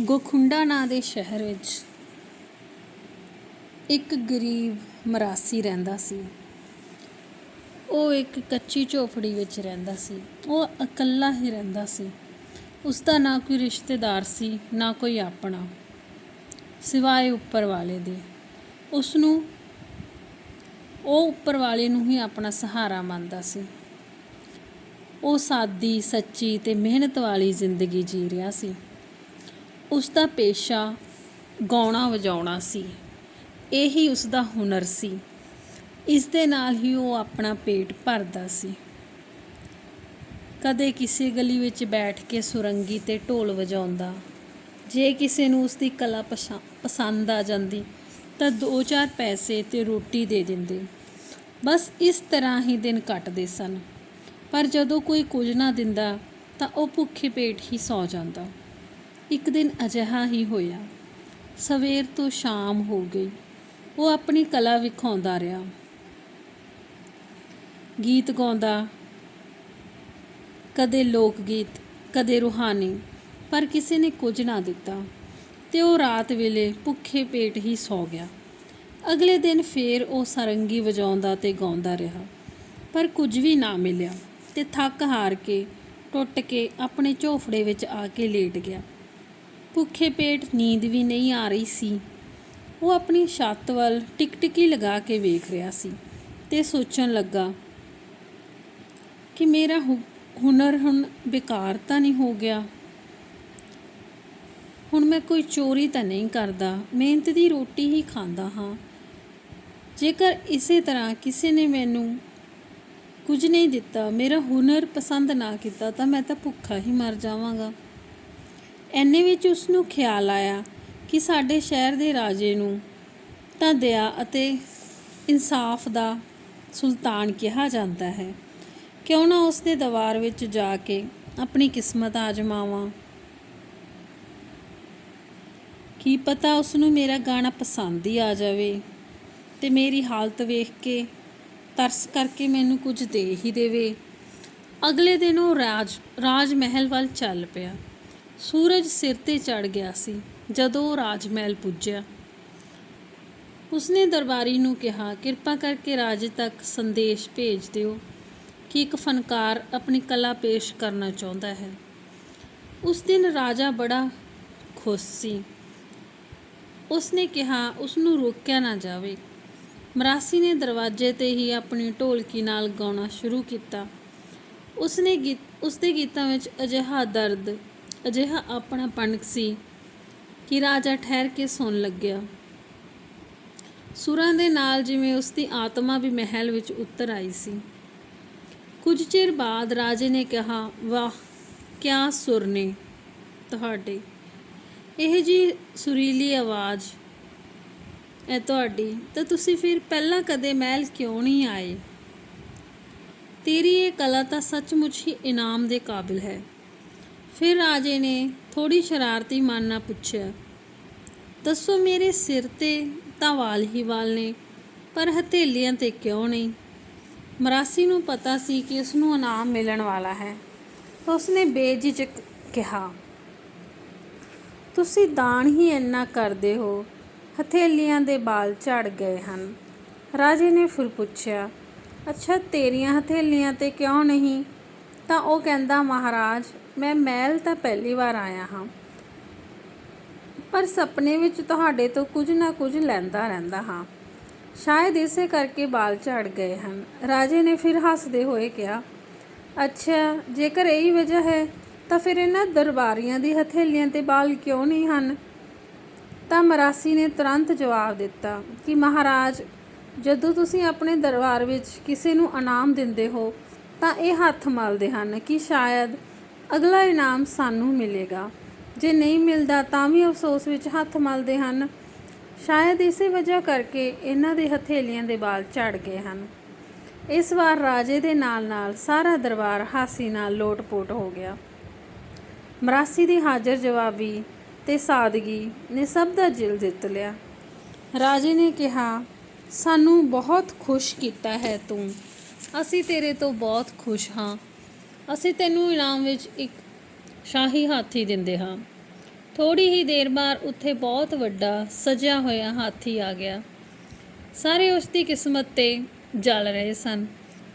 ਗੋਖੁੰਡਾ ਨਾਂ ਦੇ ਸ਼ਹਿਰ ਵਿੱਚ ਇੱਕ ਗਰੀਬ ਮਰਾਸੀ ਰਹਿੰਦਾ ਸੀ। ਉਹ ਇੱਕ ਕੱਚੀ ਝੋਪੜੀ ਵਿੱਚ ਰਹਿੰਦਾ ਸੀ। ਉਹ ਇਕੱਲਾ ਹੀ ਰਹਿੰਦਾ ਸੀ। ਉਸ ਦਾ ਨਾ ਕੋਈ ਰਿਸ਼ਤੇਦਾਰ ਸੀ, ਨਾ ਕੋਈ ਆਪਣਾ, ਸਿਵਾਏ ਉੱਪਰ ਵਾਲੇ ਦੇ। ਉਸ ਨੂੰ, ਉਹ ਉੱਪਰ ਵਾਲੇ ਨੂੰ ਹੀ ਆਪਣਾ ਸਹਾਰਾ ਮੰਨਦਾ ਸੀ। ਉਹ ਸਾਦੀ, ਸੱਚੀ ਤੇ ਮਿਹਨਤ ਵਾਲੀ ਜ਼ਿੰਦਗੀ ਜੀ ਰਿਹਾ ਸੀ। ਉਸ ਦਾ ਪੇਸ਼ਾ ਗਾਉਣਾ ਵਜਾਉਣਾ ਸੀ। ਇਹੀ ਉਸ ਦਾ ਹੁਨਰ ਸੀ। ਇਸ ਦੇ ਨਾਲ ਹੀ ਉਹ ਆਪਣਾ ਪੇਟ ਭਰਦਾ ਸੀ। ਕਦੇ ਕਿਸੇ ਗਲੀ ਵਿੱਚ ਬੈਠ ਕੇ ਸੁਰੰਗੀ ਤੇ ਢੋਲ ਵਜਾਉਂਦਾ, ਜੇ ਕਿਸੇ ਨੂੰ ਉਸ ਦੀ ਕਲਾ ਪਛਾ- ਪਸੰਦ ਆ ਜਾਂਦੀ, ਤਾਂ ਦੋ ਚਾਰ ਪੈਸੇ ਤੇ ਰੋਟੀ ਦੇ ਦਿੰਦੇ। ਬਸ ਇਸ ਤਰ੍ਹਾਂ ਹੀ ਦਿਨ ਕੱਟਦੇ ਸਨ। ਪਰ ਜਦੋਂ ਕੋਈ ਕੁਝ ਨਾ ਦਿੰਦਾ, ਤਾਂ ਉਹ ਭੁੱਖੇ ਪੇਟ ਹੀ ਸੌ ਜਾਂਦਾ। ਇੱਕ ਦਿਨ ਅਜਿਹਾ ਹੀ ਹੋਇਆ। ਸਵੇਰ ਤੋਂ ਸ਼ਾਮ ਹੋ ਗਈ। ਉਹ ਆਪਣੀ ਕਲਾ ਵਿਖਾਉਂਦਾ ਰਿਹਾ। ਗੀਤ ਗਾਉਂਦਾ। ਕਦੇ ਲੋਕ ਗੀਤ ਕਦੇ ਰੂਹਾਨੀ, ਪਰ ਕਿਸੇ ਨੇ ਕੁਝ ਨਾ ਦਿੱਤਾ। ਤੇ ਉਹ ਰਾਤ ਵੇਲੇ ਭੁੱਖੇ ਪੇਟ ਹੀ ਸੌ ਗਿਆ। ਅਗਲੇ ਦਿਨ ਫੇਰ ਉਹ ਸਰੰਗੀ ਵਜਾਉਂਦਾ ਤੇ ਗਾਉਂਦਾ ਰਿਹਾ। ਪਰ ਕੁਝ ਵੀ ਨਾ ਮਿਲਿਆ ਤੇ ਥੱਕ ਹਾਰ ਕੇ ਟੁੱਟ ਕੇ ਆਪਣੇ ਝੋਫੜੇ ਵਿੱਚ ਆ ਕੇ ਲੇਟ ਗਿਆ। ਭੁੱਖੇ ਪੇਟ ਨੀਂਦ ਵੀ ਨਹੀਂ ਆ ਰਹੀ ਸੀ। ਉਹ ਆਪਣੀ ਛੱਤ ਵੱਲ ਟਿਕਟਿਕੀ ਲਗਾ ਕੇ ਵੇਖ ਰਿਹਾ ਸੀ ਤੇ ਸੋਚਣ ਲੱਗਾ ਕਿ ਮੇਰਾ ਹੁ- ਹੁਨਰ ਹੁਣ ਬੇਕਾਰ ਤਾਂ ਨਹੀਂ ਹੋ ਗਿਆ। ਹੁਣ ਮੈਂ ਕੋਈ ਚੋਰੀ ਤਾਂ ਨਹੀਂ ਕਰਦਾ, ਮਿਹਨਤ ਦੀ ਰੋਟੀ ਹੀ ਖਾਂਦਾ ਹਾਂ। ਜੇਕਰ ਇਸੇ ਤਰ੍ਹਾਂ ਕਿਸੇ ਨੇ ਮੈਨੂੰ ਕੁਝ ਨਹੀਂ ਦਿੱਤਾ, ਮੇਰਾ ਹੁਨਰ ਪਸੰਦ ਨਾ ਕੀਤਾ, ਤਾਂ ਮੈਂ ਤਾਂ ਭੁੱਖਾ ਹੀ ਮਰ ਜਾਵਾਂਗਾ। ਐਨੇ ਵਿੱਚ ਉਸ ਨੂੰ ਖਿਆਲ ਆਇਆ ਕਿ ਸਾਡੇ ਸ਼ਹਿਰ ਦੇ ਰਾਜੇ ਨੂੰ ਤਾਂ ਦਇਆ ਅਤੇ ਇਨਸਾਫ ਦਾ ਸੁਲਤਾਨ ਕਿਹਾ ਜਾਂਦਾ ਹੈ। ਕਿਉਂ ਨਾ ਉਸ ਦੇ ਦਰਬਾਰ ਵਿੱਚ ਜਾ ਕੇ ਆਪਣੀ ਕਿਸਮਤ ਆਜ਼ਮਾਵਾਂ। ਕੀ ਪਤਾ ਉਸ ਨੂੰ ਮੇਰਾ ਗਾਣਾ ਪਸੰਦ ਹੀ ਆ ਜਾਵੇ ਤੇ ਮੇਰੀ ਹਾਲਤ ਵੇਖ ਕੇ ਤਰਸ ਕਰਕੇ ਮੈਨੂੰ ਕੁਝ ਦੇ ਹੀ ਦੇਵੇ। ਅਗਲੇ ਦਿਨ ਉਹ ਰਾਜ ਰਾਜ ਮਹਿਲ ਵੱਲ ਚੱਲ ਪਿਆ। ਸੂਰਜ ਸਿਰ ਤੇ ਚੜ ਗਿਆ ਸੀ, ਜਦੋਂ ਉਹ ਰਾਜ ਮਹਿਲ ਪੁੱਜਿਆ। ਉਸਨੇ ਦਰਬਾਰੀ ਨੂੰ ਕਿਹਾ, ਕਿਰਪਾ ਕਰਕੇ ਰਾਜੇ ਤੱਕ ਸੰਦੇਸ਼ ਭੇਜ ਦਿਓ ਕਿ ਇੱਕ ਫਨਕਾਰ ਆਪਣੀ ਕਲਾ ਪੇਸ਼ ਕਰਨਾ ਚਾਹੁੰਦਾ ਹੈ। ਉਸ ਦਿਨ ਰਾਜਾ ਬੜਾ ਖੁਸ਼ ਸੀ। ਉਸਨੇ ਕਿਹਾ ਉਸ ਨੂੰ ਰੋਕਿਆ ਨਾ ਜਾਵੇ। ਮਰਾਸੀ ਨੇ ਦਰਵਾਜ਼ੇ ਤੇ ਹੀ ਆਪਣੀ ਢੋਲਕੀ ਨਾਲ ਗਾਉਣਾ ਸ਼ੁਰੂ ਕੀਤਾ। ਉਸਨੇ ਗੀਤ, ਉਸਦੇ ਗੀਤਾਂ ਵਿੱਚ ਅਜਿਹਾ ਦਰਦ ਅਜਿਹਾ ਆਪਣਾ ਆਪਣਾਪਣ ਸੀ ਕਿ ਰਾਜਾ ਠਹਿਰ ਕੇ ਸੁਣ ਲੱਗਿਆ। ਸੁਰਾਂ ਦੇ ਨਾਲ ਜਿਵੇਂ ਉਸ ਦੀ ਆਤਮਾ ਵੀ ਮਹਿਲ ਵਿੱਚ ਉਤਰ ਆਈ ਸੀ। ਕੁਝ ਚਿਰ ਬਾਅਦ ਰਾਜੇ ਨੇ ਕਿਹਾ, ਵਾਹ, ਕਿਆ ਸੁਰ ਨੇ ਤੁਹਾਡੇ। ਇਹ ਜੀ ਸੁਰੀਲੀ ਆਵਾਜ਼। ਹੈ ਤੁਹਾਡੀ। ਤਾਂ ਤੁਸੀਂ ਫਿਰ ਪਹਿਲਾਂ ਕਦੇ ਮਹਿਲ ਕਿਉਂ ਨਹੀਂ ਆਏ? ਤੇਰੀ ਇਹ ਕਲਾ ਤਾਂ ਸੱਚਮੁੱਚ ਹੀ ਇਨਾਮ ਦੇ ਕਾਬਿਲ ਹੈ। ਫਿਰ ਰਾਜੇ ਨੇ ਥੋੜੀ ਸ਼ਰਾਰਤੀ ਮਨ ਨਾਲ ਪੁੱਛਿਆ, ਦੱਸੋ ਮੇਰੇ ਸਿਰ ਤੇ ਤਾਂ ਵਾਲ ਹੀ ਵਾਲ ਨੇ, ਪਰ ਹਥੇਲੀਆਂ ਤੇ ਕਿਉਂ ਨਹੀਂ? ਮਰਾਸੀ ਨੂੰ ਪਤਾ ਸੀ ਕਿ ਉਸ ਨੂੰ ਇਨਾਮ ਮਿਲਣ ਵਾਲਾ ਹੈ। ਤਾਂ ਉਸਨੇ ਬੇਝਿਜਕ ਕਿਹਾ, ਤੁਸੀਂ ਦਾਨ ਹੀ ਇੰਨਾ ਕਰਦੇ ਹੋ, ਹਥੇਲੀਆਂ ਦੇ ਬਾਲ ਝੜ ਗਏ ਹਨ। ਰਾਜੇ ਨੇ ਫਿਰ ਪੁੱਛਿਆ, ਅੱਛਾ, ਤੇਰੀਆਂ ਹਥੇਲੀਆਂ ਤੇ ਕਿਉਂ ਨਹੀਂ? ਤਾਂ ਉਹ ਕਹਿੰਦਾ, ਮਹਾਰਾਜ ਮੈਂ ਮਹਿਲ ਤਾਂ ਪਹਿਲੀ ਵਾਰ ਆਇਆ ਹਾਂ, ਪਰ ਸੁਪਨੇ ਵਿੱਚ ਤੁਹਾਡੇ ਤੋਂ ਕੁਝ ਨਾ ਕੁਝ ਲੈਂਦਾ ਰਹਿੰਦਾ ਹਾਂ। ਸ਼ਾਇਦ ਇਸੇ ਕਰਕੇ ਬਾਲ ਝੜ ਗਏ ਹਨ। ਰਾਜੇ ਨੇ ਫਿਰ ਹੱਸਦੇ ਹੋਏ ਕਿਹਾ, ਅੱਛਾ, ਜੇਕਰ ਇਹੀ ਵਜ੍ਹਾ ਹੈ, ਤਾਂ ਫਿਰ ਇਹਨਾਂ ਦਰਬਾਰੀਆਂ ਦੀ ਹਥੇਲੀਆਂ ਤੇ ਬਾਲ ਕਿਉਂ ਨਹੀਂ ਹਨ? ਤਾਂ ਮਰਾਸੀ ਨੇ ਤੁਰੰਤ ਜਵਾਬ ਦਿੱਤਾ ਕਿ, ਮਹਾਰਾਜ, ਜਦੋਂ ਤੁਸੀਂ ਆਪਣੇ ਦਰਬਾਰ ਵਿੱਚ ਕਿਸੇ ਨੂੰ ਇਨਾਮ ਦਿੰਦੇ ਹੋ, ਤਾਂ ਇਹ ਹੱਥ ਮਲਦੇ ਹਨ ਕਿ ਸ਼ਾਇਦ ਅਗਲਾ ਇਨਾਮ ਸਾਨੂੰ ਮਿਲੇਗਾ। ਜੇ ਨਹੀਂ ਮਿਲਦਾ ਤਾਂ ਵੀ ਅਫਸੋਸ ਵਿੱਚ ਹੱਥ ਮਲਦੇ ਹਨ। ਸ਼ਾਇਦ ਇਸੇ ਵਜ੍ਹਾ ਕਰਕੇ ਇਹਨਾਂ ਦੇ ਹਥੇਲੀਆਂ ਦੇ ਵਾਲ ਝੜ ਗਏ ਹਨ। ਇਸ ਵਾਰ ਰਾਜੇ ਦੇ ਨਾਲ-ਨਾਲ ਸਾਰਾ ਦਰਬਾਰ ਹਾਸੀ ਨਾਲ ਲੋਟ-ਪੋਟ ਹੋ ਗਿਆ। ਮਰਾਸੀ ਦੀ ਹਾਜ਼ਰ ਜਵਾਬੀ ਤੇ ਸਾਦਗੀ ਨੇ ਸਭ ਦਾ ਦਿਲ ਜਿੱਤ ਲਿਆ। ਰਾਜੇ ਨੇ ਕਿਹਾ, ਸਾਨੂੰ ਬਹੁਤ ਖੁਸ਼ ਕੀਤਾ ਹੈ ਤੂੰ। ਅਸੀਂ ਤੇਰੇ ਤੋਂ ਬਹੁਤ ਖੁਸ਼ ਹਾਂ। ਅਸੀਂ ਤੈਨੂੰ ਇਨਾਮ ਵਿੱਚ ਇੱਕ ਸ਼ਾਹੀ ਹਾਥੀ ਦਿੰਦੇ ਹਾਂ। ਥੋੜੀ ਹੀ ਦੇਰ ਬਾਅਦ ਉੱਥੇ ਬਹੁਤ ਵੱਡਾ ਸਜਿਆ ਹੋਇਆ ਹਾਥੀ ਆ ਗਿਆ। ਸਾਰੇ ਉਸ ਦੀ ਕਿਸਮਤ ਤੇ ਜਲ ਰਹੇ ਸਨ,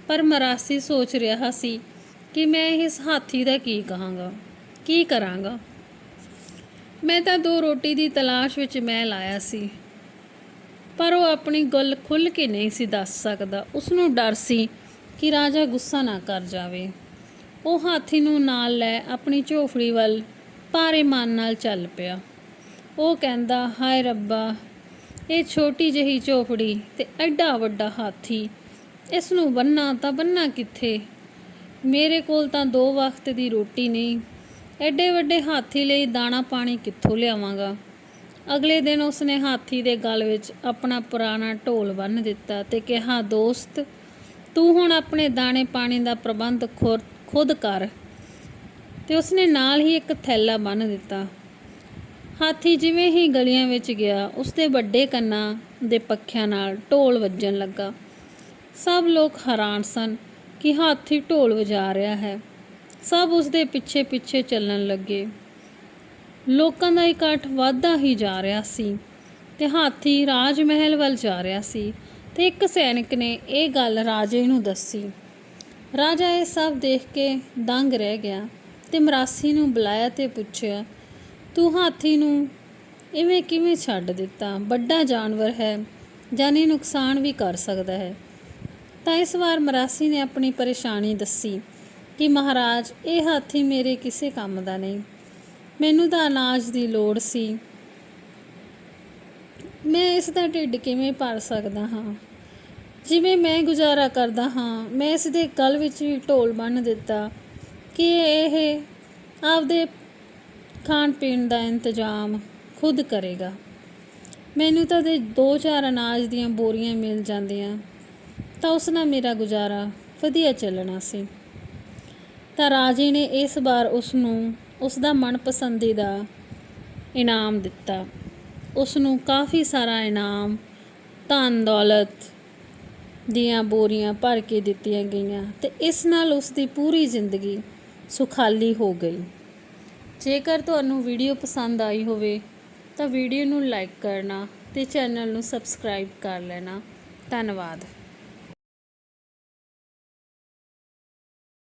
ਪਰ ਮਰਾਸੀ ਸੋਚ ਰਿਹਾ ਸੀ ਕਿ ਮੈਂ ਇਸ ਹਾਥੀ ਦਾ ਕੀ ਕਹਾਂਗਾ, ਕੀ ਕਰਾਂਗਾ। ਮੈਂ ਤਾਂ ਦੋ ਰੋਟੀ ਦੀ ਤਲਾਸ਼ ਵਿੱਚ ਮੈਂ ਲਾਇਆ ਸੀ, ਪਰ ਉਹ ਆਪਣੀ ਗੱਲ ਖੁੱਲ੍ਹ ਕੇ ਨਹੀਂ ਸੀ ਦੱਸ ਸਕਦਾ। ਉਸ ਨੂੰ ਡਰ ਸੀ ਕਿ ਰਾਜਾ ਗੁੱਸਾ ਨਾ ਕਰ ਜਾਵੇ। ਉਹ ਹਾਥੀ ਨੂੰ ਨਾਲ ਲੈ ਆਪਣੀ ਝੋਫੜੀ ਵੱਲ ਭਾਰੇ ਮਨ ਨਾਲ ਚੱਲ ਪਿਆ। ਉਹ ਕਹਿੰਦਾ, ਹਾਏ ਰੱਬਾ, ਇਹ ਛੋਟੀ ਜਿਹੀ ਝੋਪੜੀ ਤੇ ਐਡਾ ਵੱਡਾ ਹਾਥੀ ਇਸ ਨੂੰ ਬੰਨਾ ਤਾਂ ਬੰਨਾ ਕਿੱਥੇ? ਮੇਰੇ ਕੋਲ ਤਾਂ ਦੋ ਵਕਤ ਦੀ ਰੋਟੀ ਨਹੀਂ, ਐਡੇ ਵੱਡੇ ਹਾਥੀ ਲਈ ਦਾਣਾ ਪਾਣੀ ਕਿੱਥੋਂ ਲਿਆਵਾਂਗਾ? ਅਗਲੇ ਦਿਨ ਉਸਨੇ ਹਾਥੀ ਦੇ ਗਲ ਵਿੱਚ ਆਪਣਾ ਪੁਰਾਣਾ ਢੋਲ ਬੰਨ੍ਹ ਦਿੱਤਾ ਤੇ ਕਿਹਾ, ਦੋਸਤ, ਤੂੰ ਹੁਣ ਆਪਣੇ ਦਾਣੇ ਪਾਣੀ ਦਾ ਪ੍ਰਬੰਧ ਖੁਰ- ਖੁਦ ਕਰ। ਤੇ ਉਸਨੇ ਨਾਲ ਹੀ ਇੱਕ ਥੈਲਾ ਬੰਨ੍ਹ ਦਿੱਤਾ। ਹਾਥੀ ਜਿਵੇਂ ਹੀ ਗਲੀਆਂ ਵਿੱਚ ਗਿਆ, ਉਸਦੇ ਵੱਡੇ ਕੰਨਾਂ ਦੇ ਪੱਖਿਆਂ ਨਾਲ ਢੋਲ ਵੱਜਣ ਲੱਗਾ। ਸਭ ਲੋਕ ਹੈਰਾਨ ਸਨ ਕਿ ਹਾਥੀ ਢੋਲ ਵਜਾ ਰਿਹਾ ਹੈ। ਸਭ ਉਸਦੇ ਪਿੱਛੇ ਪਿੱਛੇ ਚੱਲਣ ਲੱਗੇ। ਲੋਕਾਂ ਦਾ ਇਕੱਠ ਵੱਧਦਾ ਹੀ ਜਾ ਰਿਹਾ ਸੀ ਤੇ ਹਾਥੀ ਰਾਜ ਮਹਿਲ ਵੱਲ ਜਾ ਰਿਹਾ ਸੀ ਤੇ ਇੱਕ ਸੈਨਿਕ ਨੇ ਇਹ ਗੱਲ ਰਾਜੇ ਨੂੰ ਦੱਸੀ। ਰਾਜਾ ਇਹ ਸਭ ਦੇਖ ਕੇ ਦੰਗ ਰਹਿ ਗਿਆ ਤੇ ਮਰਾਸੀ ਨੂੰ ਬੁਲਾਇਆ ਤੇ ਪੁੱਛਿਆ, ਤੂੰ ਹਾਥੀ ਨੂੰ ਇਵੇਂ ਕਿਵੇਂ ਛੱਡ ਦਿੱਤਾ? ਵੱਡਾ ਜਾਨਵਰ ਹੈ, ਜਾਨੀ ਨੁਕਸਾਨ ਵੀ ਕਰ ਸਕਦਾ ਹੈ। ਤਾਂ ਇਸ ਵਾਰ ਮਰਾਸੀ ਨੇ ਆਪਣੀ ਪਰੇਸ਼ਾਨੀ ਦੱਸੀ ਕਿ, ਮਹਾਰਾਜ, ਇਹ ਹਾਥੀ ਮੇਰੇ ਕਿਸੇ ਕੰਮ ਦਾ ਨਹੀਂ। ਮੈਨੂੰ ਤਾਂ ਅਨਾਜ ਦੀ ਲੋੜ ਸੀ। ਮੈਂ ਇਸ ਦਾ ਢਿੱਡ ਕਿਵੇਂ ਭਰ ਸਕਦਾ ਹਾਂ? ਜਿਵੇਂ ਮੈਂ ਗੁਜ਼ਾਰਾ ਕਰਦਾ ਹਾਂ, ਮੈਂ ਇਸ ਦੇ ਗਲ ਵਿੱਚ ਵੀ ਢੋਲ ਬੰਨ੍ਹ ਦਿੱਤਾ ਕਿ ਇਹ ਆਪਦੇ ਖਾਣ ਪੀਣ ਦਾ ਇੰਤਜ਼ਾਮ ਖੁਦ ਕਰੇਗਾ। ਮੈਨੂੰ ਤਾਂ ਦੇ ਦੋ ਚਾਰ ਅਨਾਜ ਦੀਆਂ ਬੋਰੀਆਂ ਮਿਲ ਜਾਂਦੀਆਂ, ਤਾਂ ਉਸ ਨਾਲ ਮੇਰਾ ਗੁਜ਼ਾਰਾ ਵਧੀਆ ਚੱਲਣਾ ਸੀ। ਤਾਂ ਰਾਜੇ ਨੇ ਇਸ ਵਾਰ ਉਸ ਨੂੰ ਉਸ ਦਾ ਮਨਪਸੰਦੀਦਾ ਇਨਾਮ ਦਿੱਤਾ। ਉਸ ਨੂੰ ਕਾਫੀ ਸਾਰਾ ਇਨਾਮ ਧਨ ਦੌਲਤ ਦੀਆਂ ਬੋਰੀਆਂ ਭਰ ਕੇ ਦਿੱਤੀਆਂ ਗਈਆਂ ਤੇ ਇਸ ਨਾਲ ਉਸ ਦੀ ਪੂਰੀ ਜ਼ਿੰਦਗੀ ਸੁਖਾਲੀ ਹੋ ਗਈ। ਜੇਕਰ ਤੁਹਾਨੂੰ ਵੀਡੀਓ ਪਸੰਦ ਆਈ ਹੋਵੇ, ਤਾਂ ਵੀਡੀਓ ਨੂੰ ਲਾਈਕ ਕਰਨਾ ਤੇ ਚੈਨਲ ਨੂੰ ਸਬਸਕ੍ਰਾਈਬ ਕਰ ਲੈਣਾ। ਧੰਨਵਾਦ।